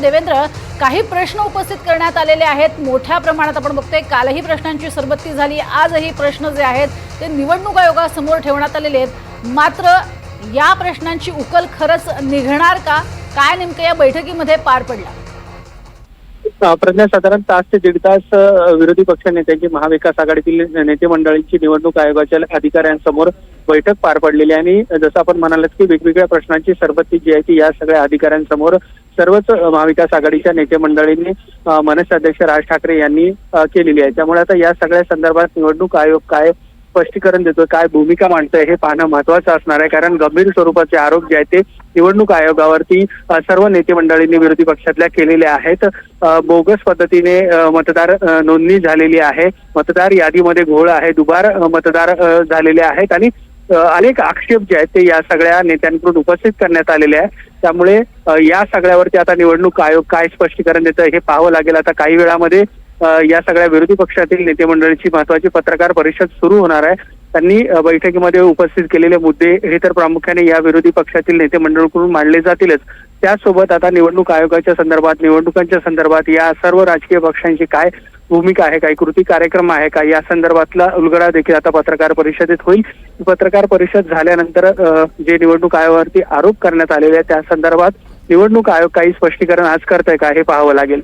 देवेंद्र काही प्रश्न उपस्थित करण्यात आलेले आहेत. मोठ्या प्रमाणात आपण बघतोय कालही प्रश्नांची सरबत्ती झाली. आजही प्रश्न जे आहेत ते निवडणूक आयोगासमोर ठेवण्यात आलेले आहेत. मात्र या प्रश्नांची उकल खरंच निघणार का? काय नेमकं या बैठकीमध्ये पार पडला? प्रज्ञा साधारण तास ते दीड तास विरोधी पक्ष नेत्यांची महाविकास आघाडीतील नेते मंडळींची निवडणूक आयोगाच्या अधिकाऱ्यांसमोर बैठक पार पडलेली आहे. आणि जसं आपण म्हणालात की वेगवेगळ्या प्रश्नांची सरबत्ती जी आहे ती या सगळ्या अधिकाऱ्यांसमोर सर्वच महाविकास आघाडीच्या नेते मंडळींनी मनसे अध्यक्ष राज ठाकरे यांनी केलेली आहे. त्यामुळे आता या सगळ्या संदर्भात निवडणूक आयोग काय स्पष्टीकरण देतोय काय भूमिका मांडतोय हे पाहणं महत्वाचं असणार आहे. कारण गंभीर स्वरूपाचे आरोप जे आहेत ते निवडणूक आयोगावरती सर्व नेते मंडळींनी विरोधी पक्षातल्या केलेले आहेत. बोगस पद्धतीने मतदार नोंदणी झालेली आहे. मतदार यादीमध्ये घोळ आहे दुबार मतदार झालेले आहेत. आणि अनेक आक्षेप जे आहेत ते या सगळ्या नेत्यांकडून उपस्थित करण्यात आलेले आहे त्यामुळे या सगळ्यावरती आता निवडणूक आयोग काय स्पष्टीकरण देतं हे पाहावं लागेल. आता काही वेळामध्ये या सगळ्या विरोधी पक्षातील नेते मंडळीची महत्वाची पत्रकार परिषद सुरू होणार आहे. त्यांनी बैठकीमध्ये उपस्थित केलेले मुद्दे हे तर प्रामुख्याने या विरोधी पक्षातील नेते मंडळकडून मांडले जातीलच. त्यासोबत आता निवडणूक आयोगाच्या संदर्भात निवडणुकांच्या संदर्भात या सर्व राजकीय पक्षांची काय भूमिका आहे काही कृती कार्यक्रम आहे का या संदर्भातला उलगडा देखील आता पत्रकार परिषदेत होईल. पत्रकार परिषद झाल्यानंतर जे निवडणूक आयोगावरती आरोप करण्यात आलेले आहेत त्या संदर्भात निवडणूक आयोग काही स्पष्टीकरण आज करतंय का हे पाहावं लागेल.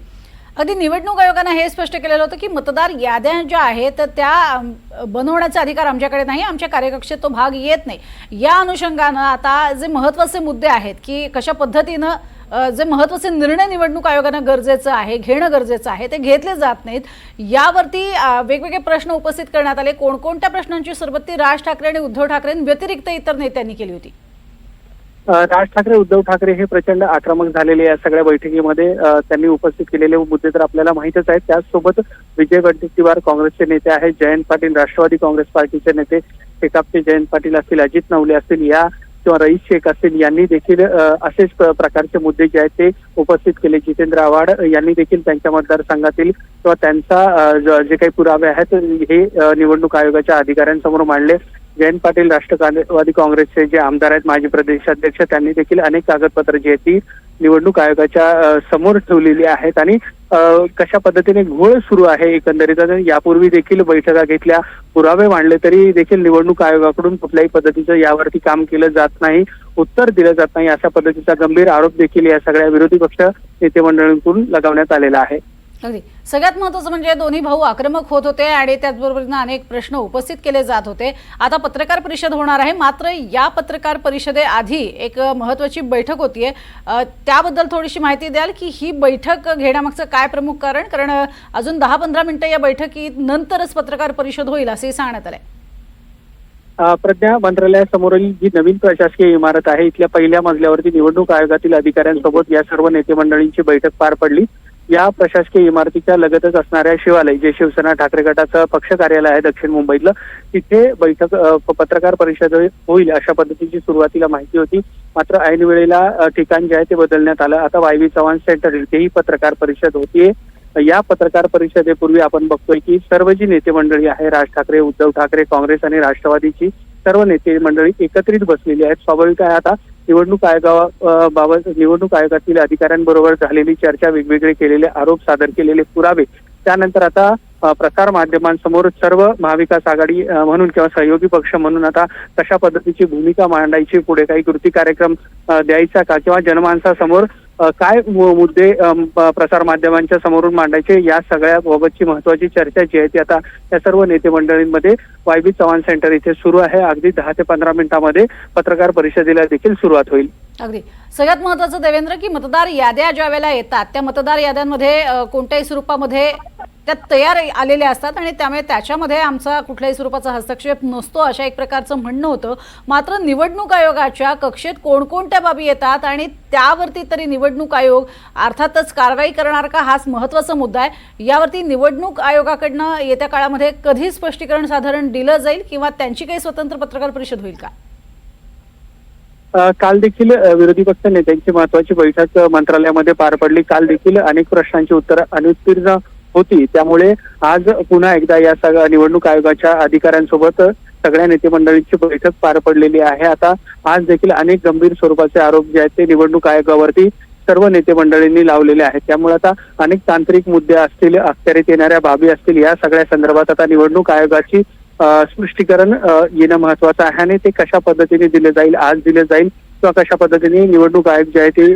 अगदी निवडणूक आयोगानं हे स्पष्ट केलेलं होतं की मतदार याद्या ज्या आहेत त्या बनवण्याचा अधिकार आमच्याकडे नाही आमच्या कार्यकक्षेत तो भाग येत नाही. या अनुषंगानं आता जे महत्त्वाचे मुद्दे आहेत की कशा पद्धतीनं जे महत्त्वाचे निर्णय निवडणूक आयोगानं गरजेचं आहे घेणं गरजेचं आहे ते घेतले जात नाहीत. यावरती वेगवेगळे प्रश्न उपस्थित करण्यात आले. कोणकोणत्या प्रश्नांची सरबत्ती राज ठाकरे आणि उद्धव ठाकरेंव्यतिरिक्त इतर नेत्यांनी केली होती? राज ठाकरे उद्धव ठाकरे हे प्रचंड आक्रमक झालेले या सगळ्या बैठकीमध्ये त्यांनी उपस्थित केलेले मुद्दे तर आपल्याला माहितच आहेत. त्याचसोबत विजय वडेट्टीवार काँग्रेसचे नेते आहेत जयंत पाटील राष्ट्रवादी काँग्रेस पार्टीचे नेते शेकापचे जयंत पाटील असतील अजित नवले असतील या किंवा रईस शेख असतील यांनी देखील असेच प्रकारचे मुद्दे जे आहेत ते उपस्थित केले. जितेंद्र आव्हाड यांनी देखील त्यांच्या मतदारसंघातील किंवा त्यांचा जे काही पुरावे आहेत हे निवडणूक आयोगाच्या अधिकाऱ्यांसमोर मांडले. जयंत पाटील राष्ट्रवादी काँग्रेसचे जे आमदार आहेत माजी प्रदेशाध्यक्ष त्यांनी देखील अनेक कागदपत्र जी आहेत ती निवडणूक आयोगाच्या समोर ठेवलेली आहेत. आणि कशा पद्धतीने घोळ सुरू आहे एकंदरीत यापूर्वी देखील बैठका घेतल्या पुरावे मांडले तरी देखील निवडणूक आयोगाकडून कुठल्याही पद्धतीचं यावरती काम केलं जात नाही उत्तर दिलं जात नाही अशा पद्धतीचा गंभीर आरोप देखील या सगळ्या विरोधी पक्ष नेते मंडळींकडून लगावण्यात आलेला आहे. अगदी. सगळ्यात महत्वाचं म्हणजे दोन्ही भाऊ आक्रमक होत होते आणि त्याचबरोबरीनं अनेक प्रश्न उपस्थित केले जात होते. आता पत्रकार परिषद होणार आहे. मात्र या पत्रकार परिषदेआधी एक महत्वाची बैठक होतीये. त्याबद्दल थोडीशी माहिती द्याल की ही बैठक घेण्यामागचं काय प्रमुख कारण? कारण अजून दहा पंधरा मिनिटं या बैठकीत नंतरच पत्रकार परिषद होईल असंही सांगण्यात आलंय. प्रज्ञा मंत्रालयासमोरील जी नवीन प्रशासकीय इमारत आहे इथल्या पहिल्या मजल्यावरती निवडणूक आयोगातील अधिकाऱ्यांसोबत या सर्व नेते मंडळींची बैठक पार पडली. या प्रशासकीय इमारतीच्या लगतच असणाऱ्या शिवालय जे शिवसेना ठाकरे गटाचं पक्ष कार्यालय आहे दक्षिण मुंबईतलं तिथे बैठक पत्रकार परिषद हो-, होईल अशा पद्धतीची सुरुवातीला माहिती होती. मात्र ऐन वेळेला ठिकाण जे आहे ते बदलण्यात आलं. आता वाय चव्हाण सेंटर इथेही पत्रकार परिषद होतीये. या पत्रकार परिषदेपूर्वी आपण बघतोय की सर्व जी नेते मंडळी आहे राज ठाकरे उद्धव ठाकरे काँग्रेस आणि राष्ट्रवादीची सर्व नेते मंडळी एकत्रित बसलेली आहेत. स्वाभाविक आहे आता निवडणूक आयोगाबाबत निवडणूक आयोगातील अधिकाऱ्यांबरोबर झालेली चर्चा वेगवेगळे केलेले आरोप सादर केलेले पुरावे त्यानंतर आता प्रसार माध्यमांसमोर सर्व महाविकास आघाडी म्हणून किंवा सहयोगी पक्ष म्हणून आता कशा पद्धतीची भूमिका मांडायची पुढे काही कृती कार्यक्रम द्यायचा का किंवा जनमानसासमोर काय मुद्दे प्रसार माध्यमांच्या समोरून मांडायचे? या सगळ्या बाबतची महत्वाची चर्चा जी आहे ती आता या सर्व नेते मंडळींमध्ये वायबी चव्हाण सेंटर इथे सुरू आहे. अगदी दहा ते पंधरा मिनिटांमध्ये पत्रकार परिषदेला देखील सुरुवात होईल. अगदी. सगळ्यात महत्वाचं देवेंद्र की मतदार याद्या ज्या वेळेला येतात त्या मतदार याद्यांमध्ये कोणत्याही स्वरूपामध्ये त्या तयार आलेल्या असतात आणि त्यामुळे त्याच्यामध्ये आमचा कुठल्याही स्वरूपाचा हस्तक्षेप नसतो अशा एक प्रकारचं म्हणणं होतं. मात्र निवडणूक आयोगाच्या कक्षेत कोणकोणत्या बाबी येतात आणि त्यावरती तरी निवडणूक आयोग अर्थातच कारवाई करणार का हाच महत्त्वाचा मुद्दा आहे. यावरती निवडणूक आयोगाकडनं येत्या काळामध्ये कधी स्पष्टीकरण साधारण दिलं जाईल किंवा त्यांची काही स्वतंत्र पत्रकार परिषद होईल का? काल देखील विरोधी पक्ष नेत्यांची महत्वाची बैठक मंत्रालयामध्ये पार पडली. काल देखील अनेक प्रश्नांची उत्तरं अनुत्तीर्ण होती. त्यामुळे आज पुन्हा एकदा या सगळ्या निवडणूक आयोगाच्या अधिकाऱ्यांसोबत सगळ्या नेते मंडळींची बैठक पार पडलेली आहे. आता आज देखील अनेक गंभीर स्वरूपाचे आरोप जे आहेत ते निवडणूक आयोगावरती सर्व नेते मंडळींनी लावलेले आहेत. त्यामुळे आता अनेक तांत्रिक मुद्दे असतील अखत्यारीत येणाऱ्या बाबी असतील या सगळ्या संदर्भात आता निवडणूक आयोगाची स्पष्टीकरण येणं महत्वाचं आहे आणि ते कशा पद्धतीने दिले जाईल आज दिले जाईल किंवा कशा पद्धतीने निवडणूक आयोग जे आहे ते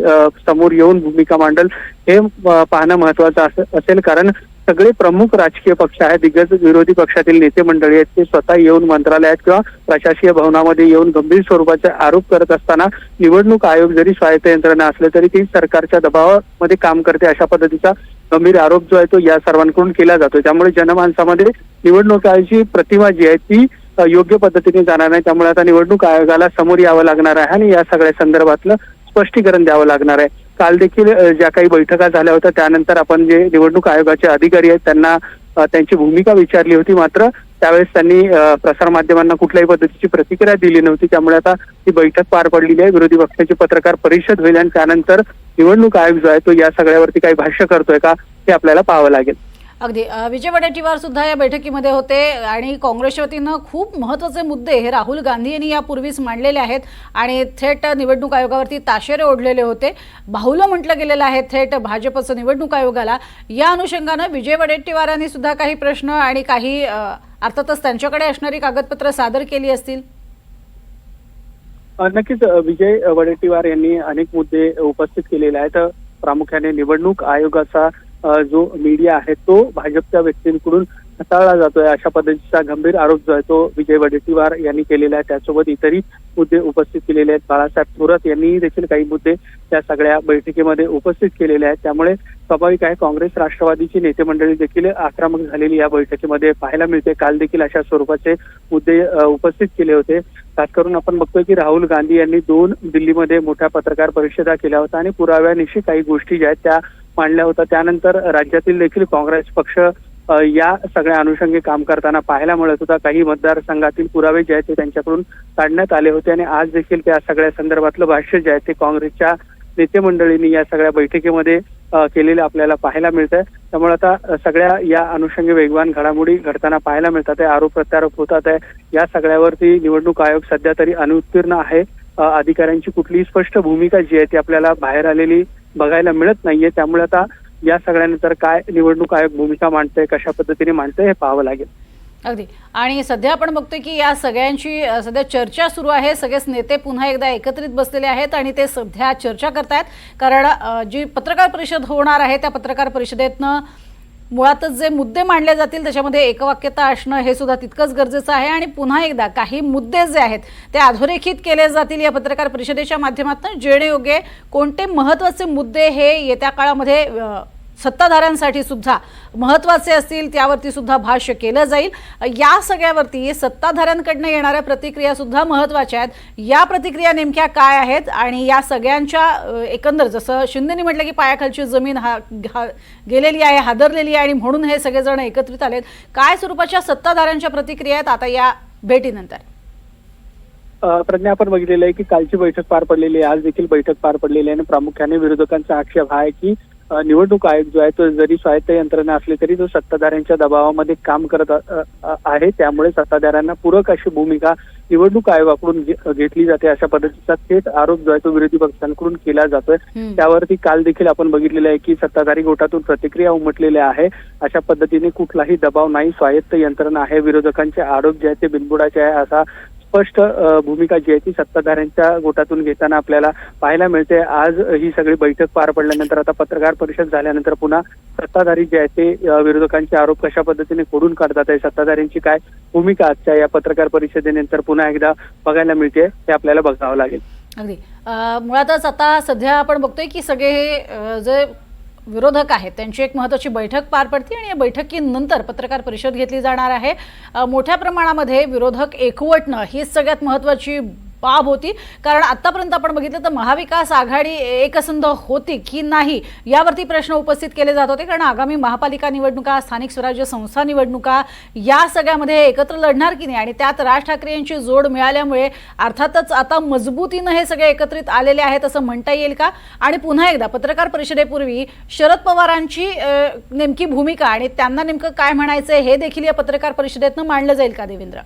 समोर येऊन भूमिका मांडल हे पाहणं महत्वाचं असेल. कारण सगळे प्रमुख राजकीय पक्ष आहेत दिग्गज विरोधी पक्षातील नेते मंडळी आहेत ते स्वतः येऊन मंत्रालयात किंवा प्रशासकीय भवनामध्ये येऊन गंभीर स्वरूपाचे आरोप करत असताना निवडणूक आयोग जरी स्वायत्त यंत्रणा असले तरी ती सरकारच्या दबावामध्ये काम करते अशा पद्धतीचा गंभीर आरोप जो आहे तो या सर्वांकडून केला जातो. त्यामुळे जनमानसामध्ये निवडणुकाची प्रतिमा जी आहे ती योग्य पद्धतीने जाणार नाही. त्यामुळे आता निवडणूक आयोगाला समोर यावं लागणार आहे आणि या सगळ्या संदर्भातलं स्पष्टीकरण द्यावं लागणार आहे. काल देखील ज्या काही बैठका झाल्या होत्या त्यानंतर आपण जे निवडणूक आयोगाचे अधिकारी आहेत त्यांना त्यांची भूमिका विचारली होती. मात्र त्यावेळेस त्यांनी प्रसारमाध्यमांना कुठल्याही पद्धतीची प्रतिक्रिया दिली नव्हती. त्यामुळे आता ही बैठक पार पडलेली आहे. विरोधी पक्षाची पत्रकार परिषद होईल आणि त्यानंतर निवडणूक आयोग जो आहे तो या सगळ्यावरती काही भाष्य करतोय का हे आपल्याला पाहावं लागेल. अगदी. विजय वडेट्टीवार सुद्धा या बैठकीमध्ये होते आणि काँग्रेसच्या वतीनं खूप महत्त्वाचे मुद्दे हे राहुल गांधी यांनी यापूर्वीच मांडलेले आहेत आणि थेट निवडणूक आयोगावरती ताशेरे ओढलेले होते. बाहुलं म्हटलं गेलेलं आहे थेट भाजपचं निवडणूक आयोगाला. या अनुषंगानं विजय वडेट्टीवारांनी सुद्धा काही प्रश्न आणि काही अर्थातच त्यांच्याकडे असणारी कागदपत्र सादर केली असतील? नक्कीच विजय वडेट्टीवार यांनी अनेक मुद्दे उपस्थित केलेले आहेत. प्रामुख्याने निवडणूक आयोगाचा जो मीडिया आहे तो भाजपच्या व्यक्तींकडून हाताळला जातोय. अशा पद्धतीचा गंभीर आरोप जो आहे तो विजय वडेट्टीवार यांनी केलेला आहे. त्यासोबत इतरही मुद्दे उपस्थित केलेले आहेत. बाळासाहेब थोरात यांनी देखील काही मुद्दे त्या सगळ्या बैठकीमध्ये उपस्थित केलेले आहेत. त्यामुळे स्वाभाविक आहे काँग्रेस राष्ट्रवादीची नेते मंडळी देखील आक्रमक झालेली या बैठकीमध्ये पाहायला मिळते. काल देखील अशा स्वरूपाचे मुद्दे उपस्थित केले होते. खास करून आपण बघतोय की राहुल गांधी यांनी दोन दिल्लीमध्ये मोठ्या पत्रकार परिषदा केल्या होत्या आणि पुराव्यानिशी काही गोष्टी ज्या आहेत त्या मांडल्या होत्या त्यानंतर राज्यातील देखील काँग्रेस पक्ष या सगळ्या अनुषंगी काम करताना पाहायला मिळत होता. काही मतदारसंघातील पुरावे जे आहेत ते त्यांच्याकडून काढण्यात आले होते आणि आज देखील त्या सगळ्या संदर्भातलं भाष्य जे आहे ते काँग्रेसच्या नेते मंडळींनी या सगळ्या बैठकीमध्ये केलेलं आपल्याला पाहायला मिळत आहे त्यामुळे आता सगळ्या या अनुषंगी वेगवान घडामोडी घडताना पाहायला मिळतात आहे. आरोप प्रत्यारोप होतात आहे. या सगळ्यावरती निवडणूक आयोग सध्या तरी अनुत्तीर्ण आहे. अधिकाऱ्यांची कुठलीही स्पष्ट भूमिका जी आहे ती आपल्याला बाहेर आलेली बघायला मिळत नाहीये. त्यामुळे आता या सगळ्यानंतर काय निवडणूक आयोग भूमिका मांडतंय कशा पद्धतीने मांडतंय हे पाहावं लागेल. अगदी. आणि सध्या आपण बघतोय की या सगळ्यांची सध्या चर्चा सुरू आहे. सगळेच नेते पुन्हा एकदा एकत्रित बसलेले आहेत आणि ते सध्या चर्चा करतायत. कारण जी पत्रकार परिषद होणार आहे त्या पत्रकार परिषदेतनं मुळातच जे मुद्दे मांडले जातील त्याच्यामध्ये एकवाक्यता असणं हे सुद्धा तितकंच गरजेचं आहे. आणि पुन्हा एकदा काही मुद्दे जे आहेत ते अधोरेखित केले जातील या पत्रकार परिषदेच्या माध्यमातून. जेणेयोगे कोणते महत्त्वाचे मुद्दे हे येत्या काळामध्ये सत्ताधाऱ्यांसाठी सुद्धा महत्त्वाचे असतील त्यावरती सुद्धा भाष्य केलं जाईल. या सगळ्यावरती सत्ताधाऱ्यांकडनं येणाऱ्या प्रतिक्रिया सुद्धा महत्त्वाच्या आहेत. या प्रतिक्रिया नेमक्या काय आहेत आणि या सगळ्यांच्या एकंदर जसं शिंदेनी म्हटलं की पायाखालची जमीन हा हा- गेलेली आहे हादरलेली आहे आणि म्हणून हे सगळेजण एकत्रित आलेत. काय स्वरूपाच्या सत्ताधाऱ्यांच्या प्रतिक्रिया आहेत आता या भेटीनंतर? प्रज्ञा आपण बघितलेलं आहे की कालची बैठक पार पडलेली आहे. आज देखील बैठक पार पडलेली आहे आणि प्रामुख्याने विरोधकांचा आक्षेप हा आहे की निवडणूक आयोग जो आहे तो जरी स्वायत्त यंत्रणा असली तरी तो सत्ताधाऱ्यांच्या दबावामध्ये काम करत आहे. त्यामुळे सत्ताधाऱ्यांना पूरक अशी भूमिका निवडणूक आयोगाकडून घेतली जाते अशा पद्धतीचा थेट आरोप जो आहे तो विरोधी पक्षांकडून केला जातोय. त्यावरती काल देखील आपण बघितलेलं आहे की सत्ताधारी गटातून प्रतिक्रिया उमटलेल्या आहे. अशा पद्धतीने कुठलाही दबाव नाही. स्वायत्त यंत्रणा आहे. विरोधकांचे आरोप जे आहेत ते बिनबुडाचे आहे असा स्पष्ट भूमिका जी आहे ती सत्ताधाऱ्यांच्या गोटातून घेताना आपल्याला पाहायला मिळते. आज ही सगळी बैठक पार पडल्यानंतर आता पत्रकार परिषद झाल्यानंतर पुन्हा सत्ताधारी जे आहेत ते विरोधकांचे आरोप कशा पद्धतीने खोडून काढतात आहे सत्ताधाऱ्यांची काय भूमिका आजच्या या पत्रकार परिषदेनंतर पुन्हा एकदा बघायला मिळते हे आपल्याला बघावं लागेल. अगदी. मुळातच आता सध्या आपण बघतोय की सगळे हे जे विरोधक आहेत. त्यांची एक महत्त्वाची बैठक पार पडते आणि या बैठकीनंतर पत्रकार परिषद घेतली जाणार आहे. मोठ्या प्रमाणामध्ये विरोधक एकवटणं हीच सगळ्यात महत्त्वाची बाब होती. कारण आतापर्यंत आपण बघितलं तर महाविकास आघाडी एकसंध होती की नाही यावरती प्रश्न उपस्थित केले जात होते. कारण आगामी महापालिका निवडणुका स्थानिक स्वराज्य संस्था निवडणुका या सगळ्यामध्ये एकत्र लढणार की नाही? आणि त्यात राज ठाकरे यांची जोड मिळाल्यामुळे अर्थातच आता मजबूतीनं हे सगळे एकत्रित आलेले आहेत असं म्हणता येईल का? आणि पुन्हा एकदा पत्रकार परिषदेपूर्वी शरद पवारांची नेमकी भूमिका आणि त्यांना नेमकं काय म्हणायचं हे देखील या पत्रकार परिषदेतनं मांडलं जाईल का देवेंद्र?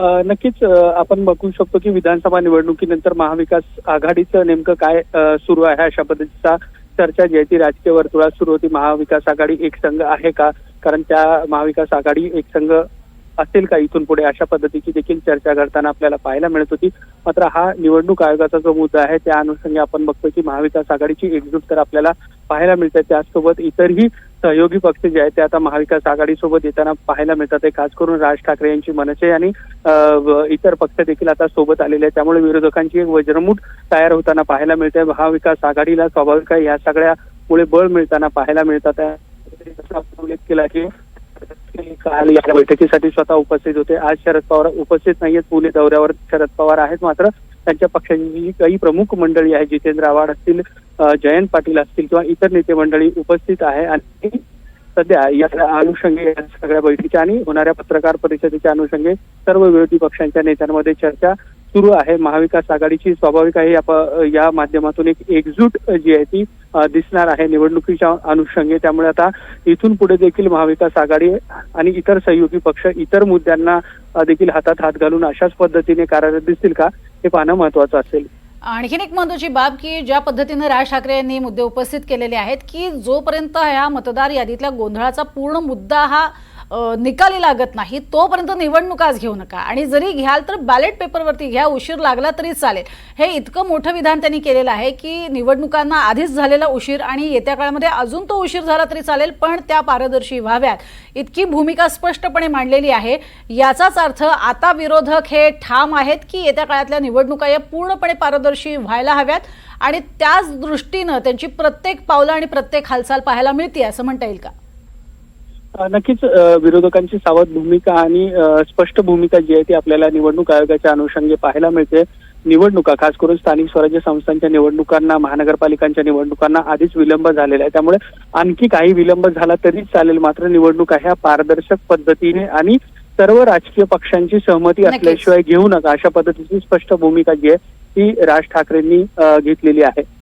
नक्कीच आपण बघू शकतो की विधानसभा निवडणुकीनंतर महाविकास आघाडीचं नेमकं काय सुरू आहे अशा पद्धतीचा चर्चा जी आहे ती राजकीय वर्तुळात सुरू होती. महाविकास आघाडी एक संघ आहे का? कारण त्या महाविकास आघाडी एक संघ असेल का इथून पुढे? अशा पद्धतीची देखील चर्चा करताना आपल्याला पाहायला मिळत होती. मात्र हा निवडणूक आयोगाचा जो मुद्दा आहे त्या अनुषंगी आपण बघतोय की महाविकास आघाडीची एकजूट तर आपल्याला पाहायला मिळते. त्याचसोबत इतरही सहयोगी पक्ष जे आहेत ते आता महाविकास आघाडीसोबत येताना पाहायला मिळतात. खास करून राज ठाकरे यांची मनसे आणि इतर पक्ष देखील आता सोबत आलेले आहेत. त्यामुळे विरोधकांची एक वज्रमूठ तयार होताना पाहायला मिळते. महाविकास आघाडीला स्वाभाविक आहे. या सगळ्यामुळे बळ मिळताना पाहायला मिळतात. उल्लेख केला की काल या बैठकीसाठी स्वतः उपस्थित होते. आज शरद पवार उपस्थित नाहीयेत. पुणे दौऱ्यावर शरद पवार आहेत मात्र त्यांच्या पक्षाची जी काही प्रमुख मंडळी आहे जितेंद्र आव्हाड असतील जयंत पाटील असतील किंवा इतर नेते मंडळी उपस्थित आहे. आणि सध्या या अनुषंगे या सगळ्या बैठकीच्या आणि होणाऱ्या पत्रकार परिषदेच्या अनुषंगे सर्व विरोधी पक्षांच्या नेत्यांमध्ये चर्चा सुरू आहे. महाविकास आघाडीची स्वाभाविक आहे. या माध्यमातून एक एकजूट जी आहे ती दिसणार आहे निवडणुकीच्या अनुषंगे. त्यामुळे आता इथून पुढे देखील महाविकास आघाडी आणि इतर सहयोगी पक्ष इतर मुद्द्यांना देखील हातात हात घालून अशाच पद्धतीने कार्यरत दिसतील का हे पाहणं महत्वाचं असेल. आणखीन एक महत्वाची बाब की ज्या पद्धतीने राज ठाकरे यांनी मुद्दे उपस्थित केलेले आहेत की जोपर्यंत ह्या मतदार यादीतल्या गोंधळाचा पूर्ण मुद्दा हा निकाली लागत नाही तोपर्यंत निवडणुकाच घेऊ नका. आणि जरी घ्याल तर बॅलेट पेपरवरती घ्या उशीर लागला तरी चालेल. हे इतकं मोठं विधान त्यांनी केलेलं आहे की निवडणुकांना आधीच झालेला उशीर आणि येत्या काळामध्ये अजून तो उशीर झाला तरी चालेल पण त्या पारदर्शी व्हाव्यात. इतकी भूमिका स्पष्टपणे मांडलेली आहे. याचाच अर्थ आता विरोधक हे ठाम आहेत की येत्या काळातल्या निवडणुका या पूर्णपणे पारदर्शी व्हायला हव्यात आणि त्याच दृष्टीनं त्यांची प्रत्येक पावलं आणि प्रत्येक हालचाल पाहायला मिळते असं म्हणता येईल का? नक्कीच विरोधकांची सावध भूमिका आणि स्पष्ट भूमिका जी आहे ती आपल्याला निवडणूक आयोगाच्या अनुषंगे पाहायला मिळते. निवडणुका खास करून स्थानिक स्वराज्य संस्थांच्या निवडणुकांना महानगरपालिकांच्या निवडणुकांना आधीच विलंब झालेला आहे. त्यामुळे आणखी काही विलंब झाला तरीच चालेल. मात्र निवडणुका ह्या पारदर्शक पद्धतीने आणि सर्व राजकीय पक्षांची सहमती. असल्याशिवाय घेऊ नका अशा पद्धतीची स्पष्ट भूमिका जी आहे ती राज ठाकरेंनी घेतलेली आहे.